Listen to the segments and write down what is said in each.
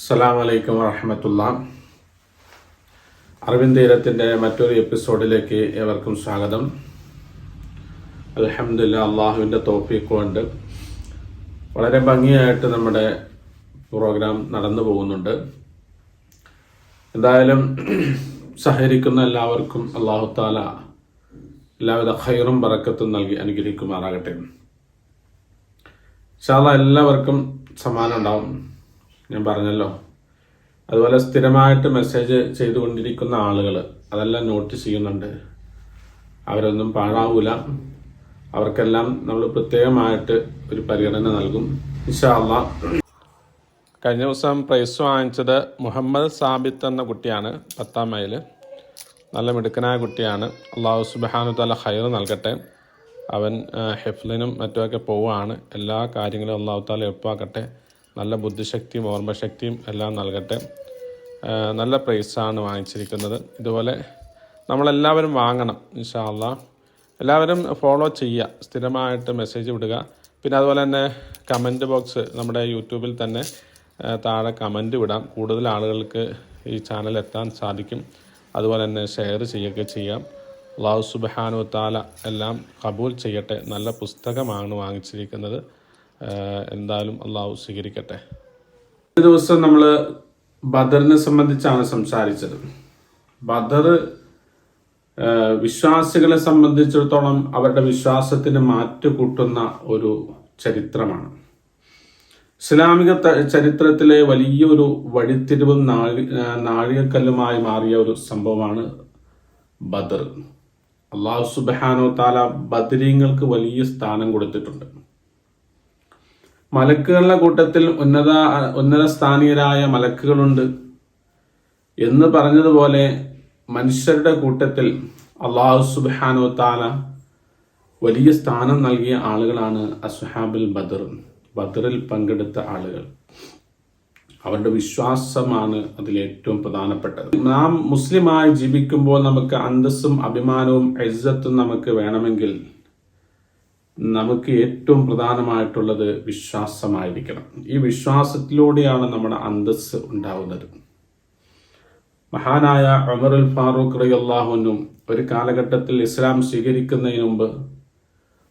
അസ്സലാം വലൈക്കും വറഹമത്തുള്ള. അറിവിൻ തീരത്തിന്റെ മറ്റൊരു എപ്പിസോഡിലേക്ക് ഏവർക്കും സ്വാഗതം. അലഹമില്ല അള്ളാഹുവിന്റെ തോഫീക്ക് കൊണ്ട് വളരെ ഭംഗിയായിട്ട് നമ്മുടെ പ്രോഗ്രാം നടന്നു പോകുന്നുണ്ട്. എന്തായാലും സഹകരിക്കുന്ന എല്ലാവർക്കും അള്ളാഹു താല എല്ലാവിധ ഖൈറും പറക്കത്തും നൽകി അനുഗ്രഹിക്കുമാറാകട്ടെ. ശാല എല്ലാവർക്കും സമാനം ഉണ്ടാവും. ഞാൻ പറഞ്ഞല്ലോ. അതുപോലെ സ്ഥിരമായിട്ട് മെസ്സേജ് ചെയ്തുകൊണ്ടിരിക്കുന്ന ആളുകൾ അതെല്ലാം നോട്ടീസ് ചെയ്യുന്നുണ്ട്. അവരൊന്നും പാഴാവൂല. അവർക്കെല്ലാം നമ്മൾ പ്രത്യേകമായിട്ട് ഒരു പരിഗണന നൽകും. ഇൻഷാല്ല കഴിഞ്ഞ ദിവസം പ്രൈസ് വാങ്ങിച്ചത് മുഹമ്മദ് സാബിത്ത് എന്ന കുട്ടിയാണ് പത്താം മൈൽ നല്ല മിടുക്കനായ കുട്ടിയാണ്. അള്ളാഹു സുബാനു തല ഹൈർ നൽകട്ടെ. അവൻ ഹിഫ്ലിനും മറ്റുമൊക്കെ പോവുകയാണ് എല്ലാ കാര്യങ്ങളും അള്ളാഹു താല എളുപ്പമാക്കട്ടെ നല്ല ബുദ്ധിശക്തിയും ഓർമ്മശക്തിയും എല്ലാം നൽകട്ടെ. നല്ല പ്രൈസാണ് വാങ്ങിച്ചിരിക്കുന്നത്. ഇതുപോലെ നമ്മളെല്ലാവരും വാങ്ങണം ഇൻഷാല്ല എല്ലാവരും ഫോളോ ചെയ്യുക സ്ഥിരമായിട്ട് മെസ്സേജ് വിടുക. പിന്നെ അതുപോലെ തന്നെ കമന്റ് ബോക്സ് നമ്മുടെ യൂട്യൂബിൽ തന്നെ താഴെ കമന്റ് വിടാം. കൂടുതൽ ആളുകൾക്ക് ഈ ചാനൽ എത്താൻ സാധിക്കും. അതുപോലെ തന്നെ ഷെയർ ചെയ്യുകയൊക്കെ ചെയ്യാം. അള്ളാഹു സുബാനു താല എല്ലാം കബൂൽ ചെയ്യട്ടെ. നല്ല പുസ്തകമാണ് വാങ്ങിച്ചിരിക്കുന്നത്. എന്തായാലും അള്ളാഹു സ്വീകരിക്കട്ടെ. ഒരു ദിവസം നമ്മൾ ബദറിനെ സംബന്ധിച്ചാണ് സംസാരിച്ചത്. ബദർ വിശ്വാസികളെ സംബന്ധിച്ചിടത്തോളം അവരുടെ വിശ്വാസത്തിന് മാറ്റുകൂട്ടുന്ന ഒരു ചരിത്രമാണ്. ഇസ്ലാമിക ചരിത്രത്തിലെ വലിയൊരു വഴിത്തിരിവും നാഴി നാഴികക്കല്ലുമായി മാറിയ ഒരു സംഭവമാണ് ബദർ. അള്ളാഹു സുബാനോ താല ബദരീങ്ങൾക്ക് വലിയ സ്ഥാനം കൊടുത്തിട്ടുണ്ട്. മലക്കുകളുടെ കൂട്ടത്തിൽ ഉന്നത ഉന്നത സ്ഥാനീയരായ മലക്കുകളുണ്ട് എന്ന് പറഞ്ഞതുപോലെ മനുഷ്യരുടെ കൂട്ടത്തിൽ അള്ളാഹു സുബാനോ താല വലിയ സ്ഥാനം നൽകിയ ആളുകളാണ് അസുഹാബിൽ ബദർ ബദറിൽ പങ്കെടുത്ത ആളുകൾ. അവരുടെ വിശ്വാസമാണ് അതിൽ ഏറ്റവും പ്രധാനപ്പെട്ടത്. നാം മുസ്ലിമായി ജീവിക്കുമ്പോൾ നമുക്ക് അന്തസ്സും അഭിമാനവും എജ്ജത്തും നമുക്ക് വേണമെങ്കിൽ നമുക്ക് ഏറ്റവും പ്രധാനമായിട്ടുള്ളത് വിശ്വാസമായിരിക്കണം. ഈ വിശ്വാസത്തിലൂടെയാണ് നമ്മുടെ അന്തസ് ഉണ്ടാവുന്നത്. മഹാനായ അമർ ഉമറുൽ ഫാറൂഖ് റയ്യല്ലാഹുനും ഒരു കാലഘട്ടത്തിൽ ഇസ്ലാം സ്വീകരിക്കുന്നതിന് മുമ്പ്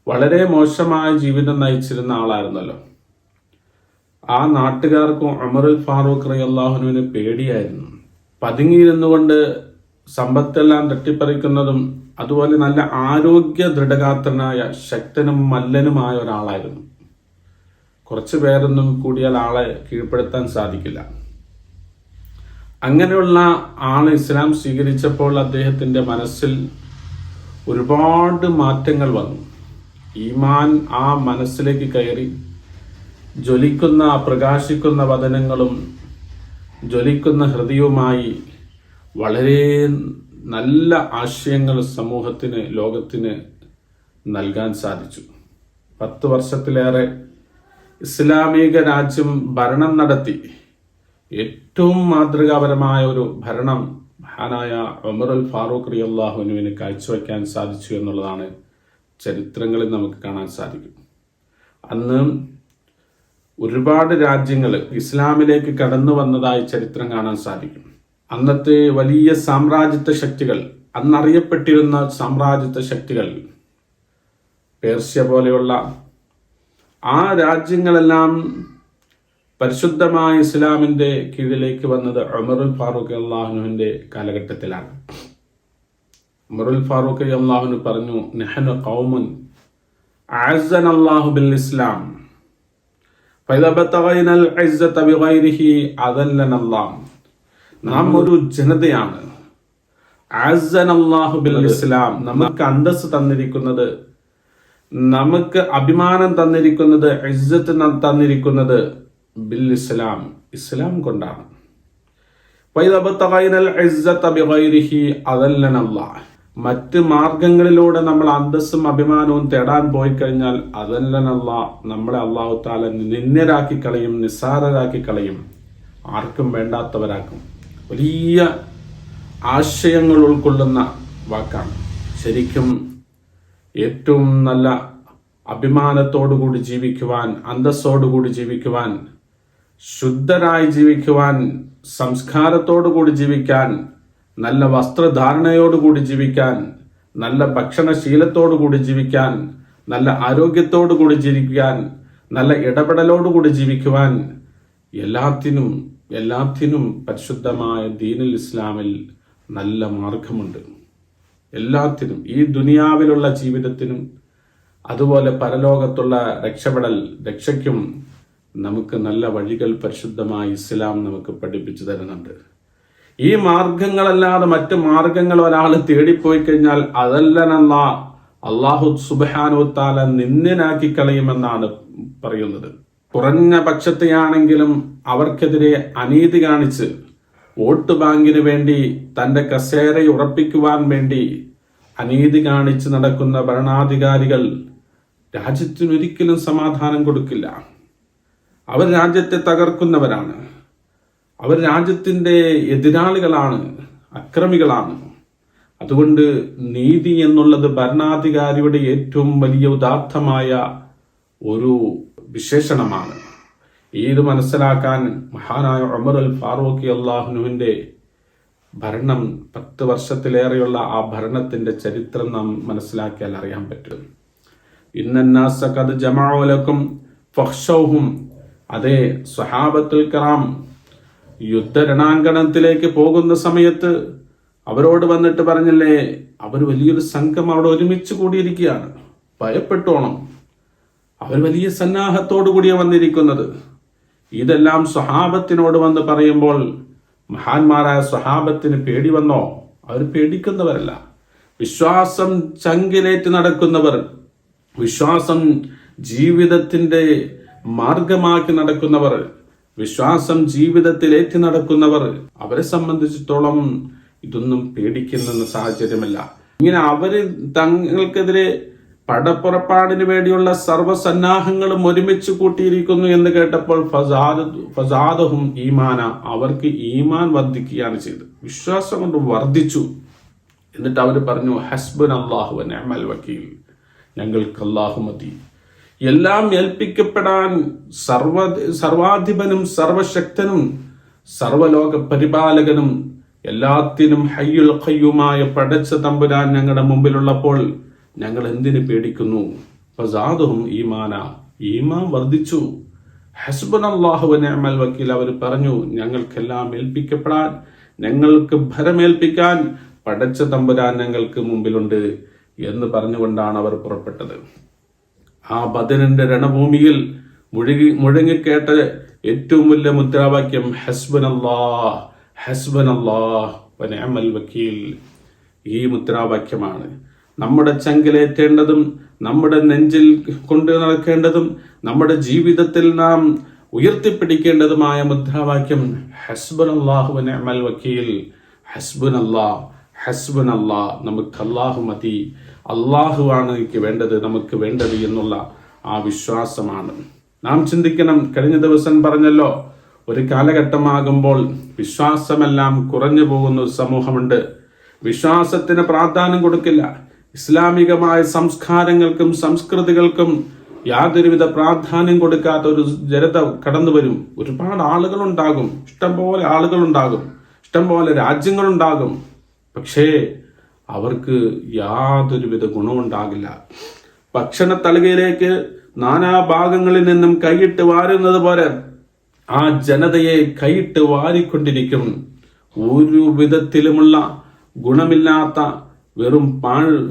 വളരെ മോശമായ ജീവിതം നയിച്ചിരുന്ന ആളായിരുന്നല്ലോ. ആ നാട്ടുകാർക്കും അമർ ഉമറുൽ ഫാറൂഖ് റയ്യല്ലാഹുനുവിന് പേടിയായിരുന്നു. പതുങ്ങിയിരുന്നുകൊണ്ട് സമ്പത്തെല്ലാം തട്ടിപ്പറിക്കുന്നതും അതുപോലെ നല്ല ആരോഗ്യ ദൃഢഗാത്രനായ ശക്തനും മല്ലനുമായ ഒരാളായിരുന്നു. കുറച്ച് പേരൊന്നും കൂടിയാൽ ആളെ കീഴ്പ്പെടുത്താൻ സാധിക്കില്ല. അങ്ങനെയുള്ള ആൾ ഇസ്ലാം സ്വീകരിച്ചപ്പോൾ അദ്ദേഹത്തിന്റെ മനസ്സിൽ ഒരുപാട് മാറ്റങ്ങൾ വന്നു. ഈമാൻ ആ മനസ്സിലേക്ക് കയറി. ജ്വലിക്കുന്ന പ്രകാശിക്കുന്ന വചനങ്ങളും ജ്വലിക്കുന്ന ഹൃദയവുമായി വളരെ നല്ല ആശയങ്ങൾ സമൂഹത്തിന് ലോകത്തിന് നൽകാൻ സാധിച്ചു. പത്ത് വർഷത്തിലേറെ ഇസ്ലാമിക രാജ്യം ഭരണം നടത്തി. ഏറ്റവും മാതൃകാപരമായ ഒരു ഭരണം മഹാനായ ഉമറുൽ ഫാറൂഖ് റിയല്ലാഹുനുവിന് കാഴ്ചവെക്കാൻ സാധിച്ചു എന്നുള്ളതാണ് ചരിത്രങ്ങളിൽ നമുക്ക് കാണാൻ സാധിക്കും. അന്ന് ഒരുപാട് രാജ്യങ്ങൾ ഇസ്ലാമിലേക്ക് കടന്നു വന്നതായി ചരിത്രം കാണാൻ സാധിക്കും. അന്നത്തെ വലിയ സാമ്രാജ്യത്വ ശക്തികൾ അന്നറിയപ്പെട്ടിരുന്ന സാമ്രാജ്യത്വ ശക്തികൾ പേർഷ്യ പോലെയുള്ള ആ രാജ്യങ്ങളെല്ലാം പരിശുദ്ധമായ ഇസ്ലാമിന്റെ കീഴിലേക്ക് വന്നത് അമറുൽ ഫാറൂഖ് അള്ളാഹുനുവിന്റെ കാലഘട്ടത്തിലാണ്. അമറുൽ ഫാറൂഖ് അള്ളാഹുനു പറഞ്ഞു നെഹനു കൗമുൻ അള്ളാഹു ബിൽ ഇസ്ലാം ഫൈദബത്തൽ അള്ളാഹ് നാം ഒരു ജനതയാണ്. ബിൽ ഇസ്ലാം നമുക്ക് അന്തസ് തന്നിരിക്കുന്നത് നമുക്ക് അഭിമാനം തന്നിരിക്കുന്നത് ഇസ്സത്ത് തന്നിരിക്കുന്നത് ബിൽ ഇസ്ലാം ഇസ്ലാം കൊണ്ടാണ് മറ്റ് മാർഗങ്ങളിലൂടെ നമ്മൾ അന്തസ്സും അഭിമാനവും തേടാൻ പോയി കഴിഞ്ഞാൽ അതല്ലനല്ല നമ്മളെ അള്ളാഹു താല നിന്നരാക്കി കളയും നിസ്സാരരാക്കി കളയും. ആർക്കും വേണ്ടാത്തവരാക്കും. വലിയ ആശയങ്ങൾ ഉൾക്കൊള്ളുന്ന വാക്കാണ്. ശരിക്കും ഏറ്റവും നല്ല അഭിമാനത്തോടുകൂടി ജീവിക്കുവാൻ അന്തസ്സോടുകൂടി ജീവിക്കുവാൻ ശുദ്ധരായി ജീവിക്കുവാൻ സംസ്കാരത്തോടുകൂടി ജീവിക്കാൻ നല്ല വസ്ത്രധാരണയോടുകൂടി ജീവിക്കാൻ നല്ല ഭക്ഷണശീലത്തോടുകൂടി ജീവിക്കാൻ നല്ല ആരോഗ്യത്തോടുകൂടി ജീവിക്കാൻ നല്ല ഇടപെടലോടുകൂടി ജീവിക്കുവാൻ എല്ലാത്തിനും എല്ലാത്തിനും പരിശുദ്ധമായ ദീനുൽ ഇസ്ലാമിൽ നല്ല മാർഗമുണ്ട്. എല്ലാത്തിനും ഈ ദുനിയാവിലുള്ള ജീവിതത്തിനും അതുപോലെ പരലോകത്തുള്ള രക്ഷപ്പെടൽ രക്ഷയ്ക്കും നമുക്ക് നല്ല വഴികൾ പരിശുദ്ധമായ ഇസ്ലാം നമുക്ക് പഠിപ്പിച്ചു തരുന്നുണ്ട്. ഈ മാർഗങ്ങളല്ലാതെ മറ്റ് മാർഗങ്ങൾ ഒരാൾ തേടിപ്പോയി കഴിഞ്ഞാൽ അതല്ല അള്ളാഹു സുബാനുത്താല നിന്ദനാക്കി കളയുമെന്നാണ് പറയുന്നത്. കുറഞ്ഞ പക്ഷത്തെയാണെങ്കിലും അവർക്കെതിരെ അനീതി കാണിച്ച് വോട്ട് ബാങ്കിന് വേണ്ടി തന്റെ കസേര ഉറപ്പിക്കുവാൻ വേണ്ടി അനീതി കാണിച്ച് നടക്കുന്ന ഭരണാധികാരികൾ രാജ്യത്തിനൊരിക്കലും സമാധാനം കൊടുക്കില്ല. അവർ രാജ്യത്തെ തകർക്കുന്നവരാണ്. അവർ രാജ്യത്തിന്റെ എതിരാളികളാണ് അക്രമികളാണ്. അതുകൊണ്ട് നീതി എന്നുള്ളത് ഭരണാധികാരിയുടെ ഏറ്റവും വലിയ ഉദാർത്ഥമായ ഒരു വിശേഷണമാണ്. ഇത് മനസ്സിലാക്കാൻ മഹാനായ ഉമർ അൽ ഫാറൂഖി അള്ളാഹുനുവിന്റെ ഭരണം പത്ത് വർഷത്തിലേറെയുള്ള ആ ഭരണത്തിന്റെ ചരിത്രം നാം മനസ്സിലാക്കിയാൽ അറിയാൻ പറ്റും. ഇന്നാസക്കത് ജമാലക്കും ഫഹ്ഷൗഹും. അതേ സ്വഹാബത്തുൽ കറാം യുദ്ധരണാങ്കണത്തിലേക്ക് പോകുന്ന സമയത്ത് അവരോട് വന്നിട്ട് പറഞ്ഞല്ലേ അവർ വലിയൊരു സംഘം അവിടെ ഒരുമിച്ച് കൂടിയിരിക്കുകയാണ്. ഭയപ്പെട്ടോണം അവർ വലിയ സന്നാഹത്തോടു കൂടിയ വന്നിരിക്കുന്നത്. ഇതെല്ലാം സ്വഹാബത്തിനോട് വന്ന് പറയുമ്പോൾ മഹാന്മാരായ സ്വഹാബത്തിന് പേടി വന്നോ? അവർ പേടിക്കുന്നവരല്ല. വിശ്വാസം ചങ്കിലേറ്റ് നടക്കുന്നവർ വിശ്വാസം ജീവിതത്തിന്റെ മാർഗമാക്കി നടക്കുന്നവർ വിശ്വാസം ജീവിതത്തിൽ ഏറ്റി നടക്കുന്നവർ അവരെ സംബന്ധിച്ചിടത്തോളം ഇതൊന്നും പേടിക്കുന്ന സാഹചര്യമല്ല. ഇങ്ങനെ അവർ തങ്ങൾക്കെതിരെ പടപ്പുറപ്പാടിന് വേണ്ടിയുള്ള സർവസന്നാഹങ്ങളും ഒരുമിച്ച് കൂട്ടിയിരിക്കുന്നു എന്ന് കേട്ടപ്പോൾ ഫസാദും ഈമാന അവർക്ക് ഈമാൻ വർദ്ധിക്കുകയാണ് ചെയ്തത്. വിശ്വാസം കൊണ്ട് വർദ്ധിച്ചു. എന്നിട്ട് അവർ പറഞ്ഞു ഹസ്ബൻ അള്ളാഹു അമൽ വക്കീൽ. ഞങ്ങൾക്ക് അള്ളാഹു മതി. എല്ലാം ഏൽപ്പിക്കപ്പെടാൻ സർവ സർവാധിപനും സർവശക്തനും സർവലോക പരിപാലകനും എല്ലാത്തിനും ഹയ്യുൽ ഖയ്യുമായ പടച്ച തമ്പുരാൻ ഞങ്ങളുടെ മുമ്പിലുള്ളപ്പോൾ ഞങ്ങൾ എന്തിനു പേടിക്കുന്നു? ഫസാദുഹും ഈമാന. ഈമാൻ വർദ്ധിച്ചു. ഹസ്ബൻ അള്ളാഹുവിനെ വക്കീൽ അവർ പറഞ്ഞു ഞങ്ങൾക്കെല്ലാം ഏൽപ്പിക്കപ്പെടാൻ ഞങ്ങൾക്ക് ഭരമേൽപ്പിക്കാൻ പടച്ച തമ്പുരാൻ ഞങ്ങൾക്ക് മുമ്പിലുണ്ട് എന്ന് പറഞ്ഞുകൊണ്ടാണ് അവർ പുറപ്പെട്ടത്. ആ ബദനന്റെ രണഭൂമിയിൽ മുഴുകി മുഴങ്ങിക്കേട്ട ഏറ്റവും വലിയ മുദ്രാവാക്യം ഹസ്ബൻ അള്ളാഹ് ഹസ്ബൻ അള്ളാഹ് വക്കീൽ ഈ മുദ്രാവാക്യമാണ്. നമ്മുടെ ചങ്കിലേറ്റേണ്ടതും നമ്മുടെ നെഞ്ചിൽ കൊണ്ടു നടക്കേണ്ടതും നമ്മുടെ ജീവിതത്തിൽ നാം ഉയർത്തിപ്പിടിക്കേണ്ടതുമായ മുദ്രാവാക്യം ഹസ്ബൻ അള്ളാഹു അമൽ വക്കീൽ. ഹസ്ബൻ അല്ലാ ഹസ്ബൻ അള്ളാഹ് നമുക്ക് അള്ളാഹു മതി. അള്ളാഹുവാണ് എനിക്ക് വേണ്ടത് നമുക്ക് വേണ്ടത് എന്നുള്ള ആ വിശ്വാസമാണ്. നാം ചിന്തിക്കണം കഴിഞ്ഞ ദിവസം പറഞ്ഞല്ലോ ഒരു കാലഘട്ടമാകുമ്പോൾ വിശ്വാസമെല്ലാം കുറഞ്ഞു പോകുന്ന ഒരു സമൂഹമുണ്ട്. വിശ്വാസത്തിന് പ്രാധാന്യം കൊടുക്കില്ല. ഇസ്ലാമികമായ സംസ്കാരങ്ങൾക്കും സംസ്കൃതികൾക്കും യാതൊരുവിധ പ്രാധാന്യം കൊടുക്കാത്ത ഒരു ജനത കടന്നു വരും. ഒരുപാട് ആളുകൾ ഉണ്ടാകും ഇഷ്ടംപോലെ ആളുകൾ ഉണ്ടാകും ഇഷ്ടംപോലെ രാജ്യങ്ങളുണ്ടാകും. പക്ഷേ അവർക്ക് യാതൊരുവിധ ഗുണമുണ്ടാകില്ല. ഭക്ഷണ തളികയിലേക്ക് നാനാ ഭാഗങ്ങളിൽ നിന്നും കൈയിട്ട് വാരുന്നത് പോലെ ആ ജനതയെ കൈയിട്ട് വാരിക്കൊണ്ടിരിക്കും. ഒരു വിധത്തിലുമുള്ള ഗുണമില്ലാത്ത വെറും പാൾ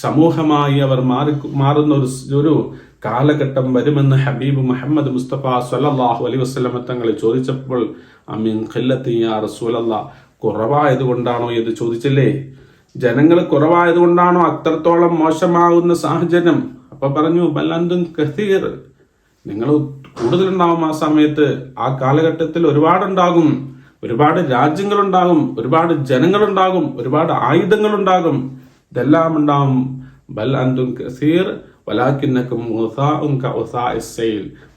സമൂഹമായി അവർ മാറി മാറുന്ന ഒരു ഒരു കാലഘട്ടം വരുമെന്ന് ഹബീബ് മുഹമ്മദ് മുസ്തഫ സല്ലാഹു അലൈ വസ്ലമ തങ്ങളെ ചോദിച്ചപ്പോൾ അമീൻ ഖല്ലത്തിയ കുറവായത് കൊണ്ടാണോ എന്ന് ചോദിച്ചില്ലേ? ജനങ്ങൾ കുറവായത് കൊണ്ടാണോ അത്രത്തോളം മോശമാകുന്ന സാഹചര്യം? അപ്പൊ പറഞ്ഞു ബല്ലന്തും കസീർ. നിങ്ങൾ കൂടുതലുണ്ടാവും ആ സമയത്ത്. ആ കാലഘട്ടത്തിൽ ഒരുപാടുണ്ടാകും. ഒരുപാട് രാജ്യങ്ങളുണ്ടാകും ഒരുപാട് ജനങ്ങളുണ്ടാകും ഒരുപാട് ആയുധങ്ങളുണ്ടാകും. ഇതെല്ലാം ഉണ്ടാവും. ബൽ അന്തും കസീർ വലാക്കിന്നക്കും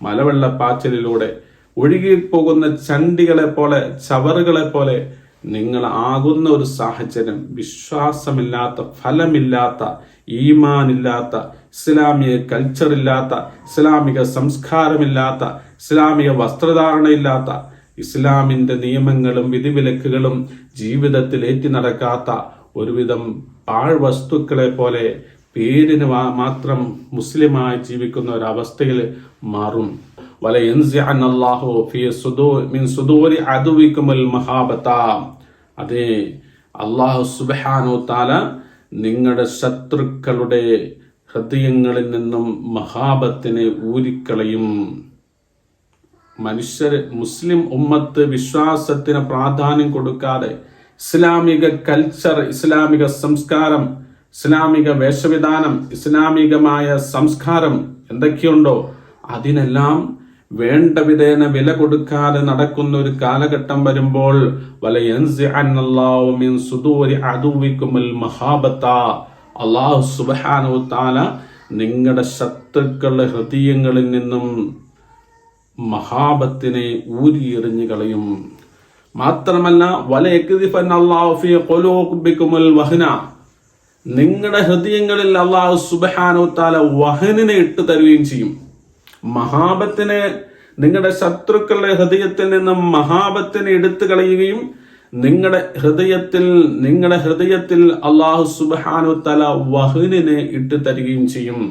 മലവെള്ള പാച്ചലിലൂടെ ഒഴുകി പോകുന്ന ചണ്ടികളെ പോലെ ചവറുകളെ പോലെ നിങ്ങൾ ആകുന്ന ഒരു സാഹചര്യം വിശ്വാസമില്ലാത്ത ഫലമില്ലാത്ത ഈമാനില്ലാത്ത ഇസ്ലാമിക കൾച്ചർ ഇല്ലാത്ത ഇസ്ലാമിക സംസ്കാരമില്ലാത്ത ഇസ്ലാമിക വസ്ത്രധാരണയില്ലാത്ത ഇസ്ലാമിന്റെ നിയമങ്ങളും വിധിവിലക്കുകളും ജീവിതത്തിൽ ഏറ്റി നടക്കാത്ത ഒരുവിധം പാഴ്വസ്തുക്കളെ പോലെ പേരിന് മാത്രം മുസ്ലിമായി ജീവിക്കുന്ന ഒരവസ്ഥയിൽ മാറും. വല അല്ലാഹു മിൻ സുദൂരി അള്ളാഹു താല നിങ്ങളുടെ ശത്രുക്കളുടെ ഹൃദയങ്ങളിൽ നിന്നും മഹാബത്തിനെ ഊരിക്കളയും. മനുഷ്യർ മുസ്ലിം ഉമ്മത്ത് വിശ്വാസത്തിന് പ്രാധാന്യം കൊടുക്കാതെ ഇസ്ലാമിക കൾച്ചർ ഇസ്ലാമിക സംസ്കാരം ഇസ്ലാമിക വേഷവിധാനം ഇസ്ലാമികമായ സംസ്കാരം എന്തൊക്കെയുണ്ടോ അതിനെല്ലാം വേണ്ട വിധേന വില കൊടുക്കാതെ നടക്കുന്ന ഒരു കാലഘട്ടം വരുമ്പോൾ വല സുബാനു തആല നിങ്ങളുടെ ശത്രുക്കളുടെ ഹൃദയങ്ങളിൽ നിന്നും മഹാബത്തിനെ ഊരിയെറിഞ്ഞു കളയും. മാത്രമല്ല വഹന. നിങ്ങളുടെ ഹൃദയങ്ങളിൽ അള്ളാഹു സുബ്ഹാനഹു തആല വഹനിനെ ഇട്ട് തരുകയും ചെയ്യും. മഹാബത്തിനെ നിങ്ങളുടെ ശത്രുക്കളുടെ ഹൃദയത്തിൽ നിന്നും മഹാബത്തിനെ എടുത്തു കളയുകയും നിങ്ങളുടെ ഹൃദയത്തിൽ നിങ്ങളുടെ ഹൃദയത്തിൽ അള്ളാഹു സുബ്ഹാനഹു തആല വഹനിനെ ഇട്ട് തരികയും ചെയ്യും.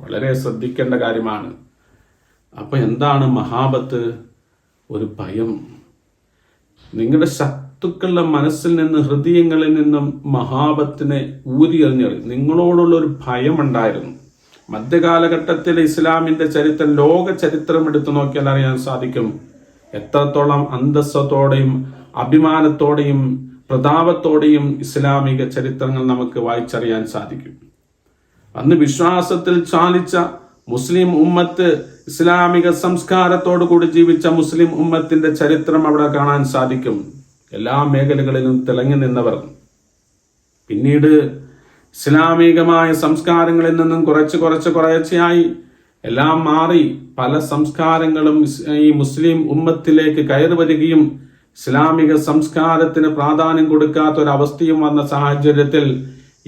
വളരെ ശ്രദ്ധിക്കേണ്ട കാര്യമാണ്. അപ്പൊ എന്താണ് മഹാബത്ത്? ഒരു ഭയം. നിങ്ങളുടെ ശത്രുക്കളുടെ മനസ്സിൽ നിന്ന് ഹൃദയങ്ങളിൽ നിന്നും മഹാബത്തിനെ ഊരിയെറിഞ്ഞു നിങ്ങളോടുള്ള ഒരു ഭയം ഉണ്ടായിരുന്നു. മധ്യകാലഘട്ടത്തിൽ ഇസ്ലാമിന്റെ ചരിത്രം ലോക ചരിത്രം എടുത്തു നോക്കിയാൽ അറിയാൻ സാധിക്കും. എത്രത്തോളം അന്തസ്സത്തോടെയും അഭിമാനത്തോടെയും പ്രതാപത്തോടെയും ഇസ്ലാമിക ചരിത്രങ്ങൾ നമുക്ക് വായിച്ചറിയാൻ സാധിക്കും. അന്ന് വിശ്വാസത്തിൽ ചാലിച്ച മുസ്ലിം ഉമ്മത്ത് ഇസ്ലാമിക സംസ്കാരത്തോടു കൂടി ജീവിച്ച മുസ്ലിം ഉമ്മത്തിന്റെ ചരിത്രം അവിടെ കാണാൻ സാധിക്കും. എല്ലാ മേഖലകളിലും തിളങ്ങി നിന്നവർ. പിന്നീട് ഇസ്ലാമികമായ സംസ്കാരങ്ങളിൽ നിന്നും കുറച്ച് കുറച്ച് കുറേശ്ശെയായി എല്ലാം മാറി പല സംസ്കാരങ്ങളും ഈ മുസ്ലിം ഉമ്മത്തിലേക്ക് കയറി വരികയും ഇസ്ലാമിക സംസ്കാരത്തിന് പ്രാധാന്യം കൊടുക്കാത്ത ഒരു അവസ്ഥയും വന്ന സാഹചര്യത്തിൽ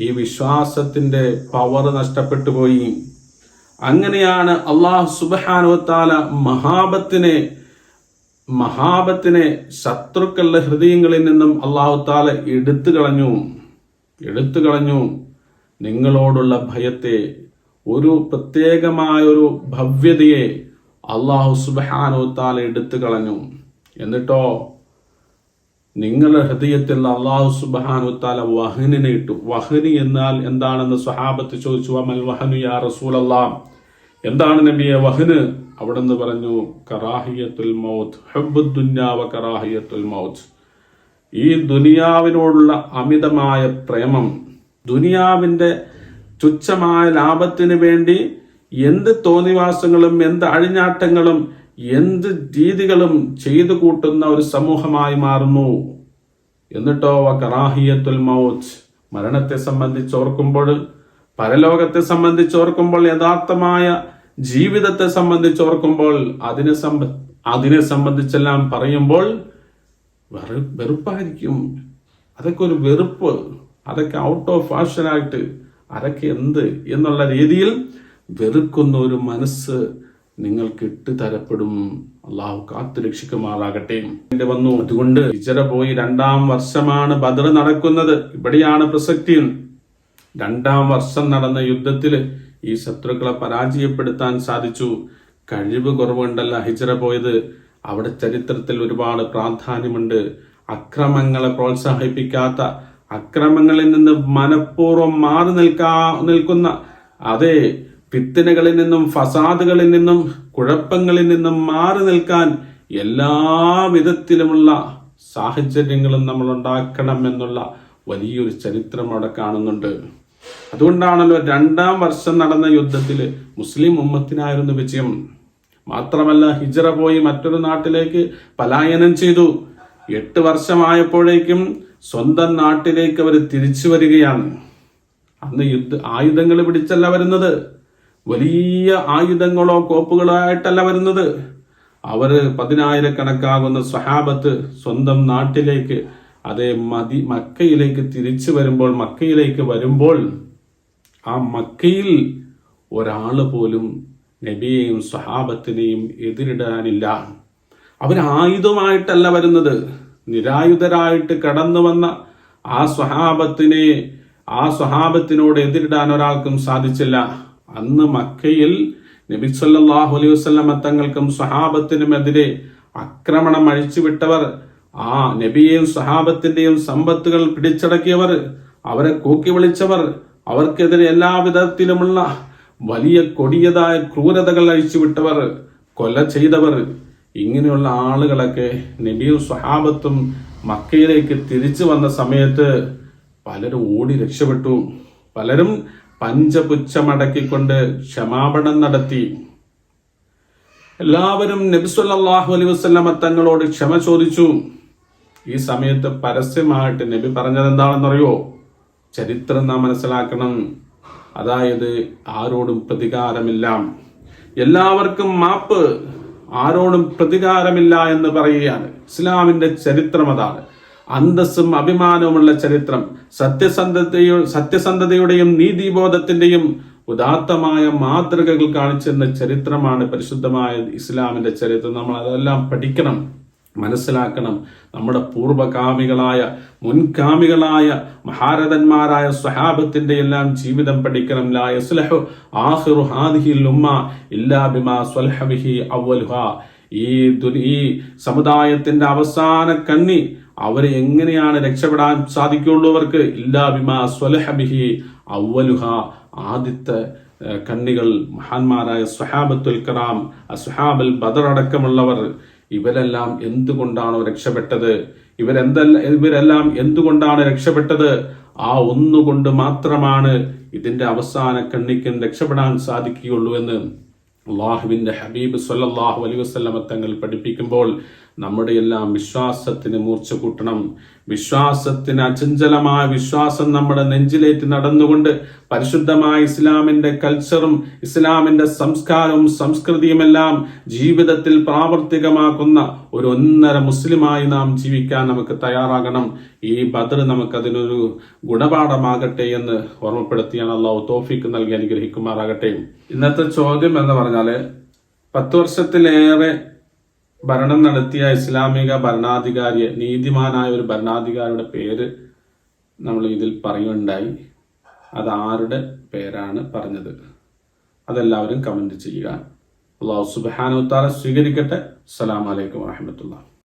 ഈ വിശ്വാസത്തിന്റെ പവർ നഷ്ടപ്പെട്ടു പോയി. അങ്ങനെയാണ് അള്ളാഹു സുബാനുവത്താല മഹാബത്തിനെ മഹാബത്തിനെ ശത്രുക്കളുടെ ഹൃദയങ്ങളിൽ നിന്നും അള്ളാഹു താല എടുത്തു കളഞ്ഞു. എടുത്തു കളഞ്ഞു. നിങ്ങളോടുള്ള ഭയത്തെ ഒരു പ്രത്യേകമായ ഒരു ഭവ്യതയെ അള്ളാഹു താല എടുത്തു കളഞ്ഞു. എന്നിട്ടോ നിങ്ങളുടെ ഹൃദയത്തിൽ അള്ളാഹു സുബഹാനു താല വഹനിനെ ഇട്ടു. വഹനി എന്നാൽ എന്താണെന്ന് സ്വഹാബത്ത് ചോദിച്ചു അമൽ വഹനു യാ റസൂലല്ലാ എന്താണ് നബിയെ വഹന്? അവിടുന്ന് പറഞ്ഞു കറാഹിയത്തുൽ മൗത്ത് ഹബ്ബുദ്ദുന്യാവ കറാഹിയത്തുൽ മൗത്ത്. ഈ ദുനിയാവിനോടുള്ള അമിതമായ പ്രേമം ദുനിയാവിന്റെ തുച്ഛമായ ലാഭത്തിന് വേണ്ടി എന്ത് തോന്നിവാസങ്ങളും എന്ത് അഴിഞ്ഞാട്ടങ്ങളും എന്ത് രീതികളും ചെയ്തു കൂട്ടുന്ന ഒരു സമൂഹമായി മാറുന്നു. എന്നിട്ടോ കറാഹിയത്തുൽ മൗത്ത് മരണത്തെ സംബന്ധിച്ച് ഓർക്കുമ്പോൾ പരലോകത്തെ സംബന്ധിച്ച് ഓർക്കുമ്പോൾ യഥാർത്ഥമായ ജീവിതത്തെ സംബന്ധിച്ച് ഓർക്കുമ്പോൾ അതിനെ സംബ അതിനെ സംബന്ധിച്ചെല്ലാം പറയുമ്പോൾ വെറു വെറുപ്പായിരിക്കും. അതൊക്കെ ഒരു വെറുപ്പ്. അതൊക്കെ ഔട്ട് ഓഫ് ഫാഷനായിട്ട് അതൊക്കെ എന്ത് എന്നുള്ള രീതിയിൽ വെറുക്കുന്ന ഒരു മനസ്സ് നിങ്ങൾക്ക് ഇട്ട് തരപ്പെടും അള്ളാഹു കാത്തു രക്ഷിക്കുമാറാകട്ടെ. വന്നു. അതുകൊണ്ട് ഇച്ചര പോയി രണ്ടാം വർഷമാണ് ബദർ നടക്കുന്നത്. ഇവിടെയാണ് പ്രസക്തി. രണ്ടാം വർഷം നടന്ന യുദ്ധത്തിൽ ഈ ശത്രുക്കളെ പരാജയപ്പെടുത്താൻ സാധിച്ചു. കഴിവ് കുറവുണ്ടല്ല ഹിജറ പോയത്. അവിടെ ചരിത്രത്തിൽ ഒരുപാട് പ്രാധാന്യമുണ്ട്. അക്രമങ്ങളെ പ്രോത്സാഹിപ്പിക്കാത്ത അക്രമങ്ങളിൽ നിന്ന് മനഃപൂർവം മാറി നിൽക്കാ നിൽക്കുന്ന അതെ പിത്തിനകളിൽ നിന്നും ഫസാദുകളിൽ നിന്നും കുഴപ്പങ്ങളിൽ നിന്നും മാറി നിൽക്കാൻ എല്ലാ വിധത്തിലുമുള്ള സാഹചര്യങ്ങളും നമ്മൾ ഉണ്ടാക്കണം എന്നുള്ള വലിയൊരു ചരിത്രം അവിടെ കാണുന്നുണ്ട്. അതുകൊണ്ടാണല്ലോ രണ്ടാം വർഷം നടന്ന യുദ്ധത്തിൽ മുസ്ലിം ഉമ്മത്തിനായിരുന്നു വിജയം. മാത്രമല്ല ഹിജറ പോയി മറ്റൊരു നാട്ടിലേക്ക് പലായനം ചെയ്തു. എട്ട് വർഷമായപ്പോഴേക്കും സ്വന്തം നാട്ടിലേക്ക് അവർ തിരിച്ചു വരികയാണ്. അന്ന് യുദ്ധ ആയുധങ്ങൾ പിടിച്ചല്ല വരുന്നത്. വലിയ ആയുധങ്ങളോ കോപ്പുകളോ ആയിട്ടല്ല വരുന്നത്. അവർ പതിനായിരക്കണക്കാകുന്ന സ്വഹാബത്ത് സ്വന്തം നാട്ടിലേക്ക് അതേ മതി മക്കയിലേക്ക് തിരിച്ചു വരുമ്പോൾ മക്കയിലേക്ക് വരുമ്പോൾ ആ മക്കയിൽ ഒരാൾ പോലും നബിയെയും സ്വഹാബത്തിനെയും എതിരിടാനില്ല. അവർ ആയുധമായിട്ടല്ല വരുന്നത്. നിരായുധരായിട്ട് കടന്നു വന്ന ആ സ്വഹാബത്തിനെ ആ സ്വഹാബത്തിനോട് എതിരിടാൻ ഒരാൾക്കും സാധിച്ചില്ല. അന്ന് മക്കയിൽ നബി സല്ലാഹു അലൈഹി വസല്ലമ തങ്ങൾക്കും സ്വഹാബത്തിനുമെതിരെ ആക്രമണം അഴിച്ചുവിട്ടവർ ആ നബിയെയും സഹാബത്തിന്റെയും സമ്പത്തുകൾ പിടിച്ചടക്കിയവർ അവരെ കൂക്കി വിളിച്ചവർ അവർക്കെതിരെ എല്ലാ വിധത്തിലുമുള്ള വലിയ കൊടിയതായ ക്രൂരതകൾ അഴിച്ചുവിട്ടവർ കൊല ചെയ്തവർ ഇങ്ങനെയുള്ള ആളുകളൊക്കെ നബിയും സ്വഹാബത്തും മക്കയിലേക്ക് തിരിച്ചു വന്ന സമയത്ത് പലരും ഓടി രക്ഷപ്പെട്ടു. പലരും പഞ്ചപുച്ഛമടക്കിക്കൊണ്ട് ക്ഷമാപണം നടത്തി. എല്ലാവരും നബിസ്വല്ലാഹു അലൈഹി വസ്ലമ തങ്ങളോട് ക്ഷമ ചോദിച്ചു. ഈ സമയത്ത് പരസ്യമായിട്ട് നബി പറഞ്ഞത് എന്താണെന്നറിയോ ചരിത്രം നാം മനസ്സിലാക്കണം. അതായത് ആരോടും പ്രതികാരമില്ല. എല്ലാവർക്കും മാപ്പ്. ആരോടും പ്രതികാരമില്ല എന്ന് പറയുകയാണ്. ഇസ്ലാമിന്റെ ചരിത്രം അതാണ്. അന്തസ്സും അഭിമാനവുമുള്ള ചരിത്രം. സത്യസന്ധതയോ സത്യസന്ധതയുടെയും നീതിബോധത്തിന്റെയും ഉദാത്തമായ മാതൃകകൾ കാണിച്ചെന്ന ചരിത്രമാണ് പരിശുദ്ധമായ ഇസ്ലാമിന്റെ ചരിത്രം. നമ്മൾ അതെല്ലാം പഠിക്കണം. മനസ്സിലാക്കണം. നമ്മുടെ പൂർവകാമികളായ മുൻകാമികളായ മഹാരഥന്മാരായ സ്വഹാബത്തിന്റെ എല്ലാം ജീവിതം പഠിക്കണം. ലാ ആഖിറു ഹാദിഹിൽ ഉമ്മ ഇല്ലാ ബിമാ സ്വൽഹബിഹി ഈ ദുനി ഈ സമുദായത്തിന്റെ അവസാന കണ്ണി അവരെ എങ്ങനെയാണ് രക്ഷപ്പെടാൻ സാധിക്കുള്ളൂ അവർക്ക്? ഇല്ലാ ബിമാ സ്വലഹ ബിഹി അവ്വലുഹ. ആദ്യത്തെ കണ്ണികൾ മഹാന്മാരായ സ്വഹാബത്തുൽ കറാം അസ്ഹാബൽ ബദർ അടക്കമുള്ളവർ ഇവരെല്ലാം എന്തുകൊണ്ടാണോ രക്ഷപ്പെട്ടത്? ഇവരെന്തല്ല ഇവരെല്ലാം എന്തുകൊണ്ടാണ് രക്ഷപ്പെട്ടത്? ആ ഒന്നുകൊണ്ട് മാത്രമാണ് ഇതിന്റെ അവസാന കണ്ണിക്കും രക്ഷപ്പെടാൻ സാധിക്കുകയുള്ളൂ എന്ന് അള്ളാഹുവിന്റെ ഹബീബ് സൊല്ലാഹു വസല്ലമ തങ്ങൾ പഠിപ്പിക്കുമ്പോൾ നമ്മുടെ എല്ലാം വിശ്വാസത്തിന് മൂർച്ച കൂട്ടണം. വിശ്വാസത്തിന് അചഞ്ചലമായ വിശ്വാസം നമ്മുടെ നെഞ്ചിലേറ്റ് നടന്നുകൊണ്ട് പരിശുദ്ധമായ ഇസ്ലാമിന്റെ കൾച്ചറും ഇസ്ലാമിന്റെ സംസ്കാരവും സംസ്കൃതിയുമെല്ലാം ജീവിതത്തിൽ പ്രാവർത്തികമാക്കുന്ന ഒരു ഒന്നര മുസ്ലിമായി നാം ജീവിക്കാൻ നമുക്ക് തയ്യാറാകണം. ഈ ബദർ നമുക്ക് അതിനൊരു ഗുണപാഠമാകട്ടെ എന്ന് ഓർമ്മപ്പെടുത്തിയാണ് അള്ളാഹു തോഫിക്ക് നൽകി അനുഗ്രഹിക്കുമാറാകട്ടെ. ഇന്നത്തെ ചോദ്യം എന്ന് പറഞ്ഞാൽ പത്ത് വർഷത്തിലേറെ ഭരണം നടത്തിയ ഇസ്ലാമിക ഭരണാധികാരിയെ നീതിമാനായ ഒരു ഭരണാധികാരിയുടെ പേര് നമ്മൾ ഇതിൽ പറയുകയുണ്ടായി. അത് ആരുടെ പേരാണ് പറഞ്ഞത്? അതെല്ലാവരും കമന്റ് ചെയ്യുക. അള്ളാഹു സുബാനുത്താല സ്വീകരിക്കട്ടെ. അസ്സലാമലൈക്കും വാഹമത്തുള്ള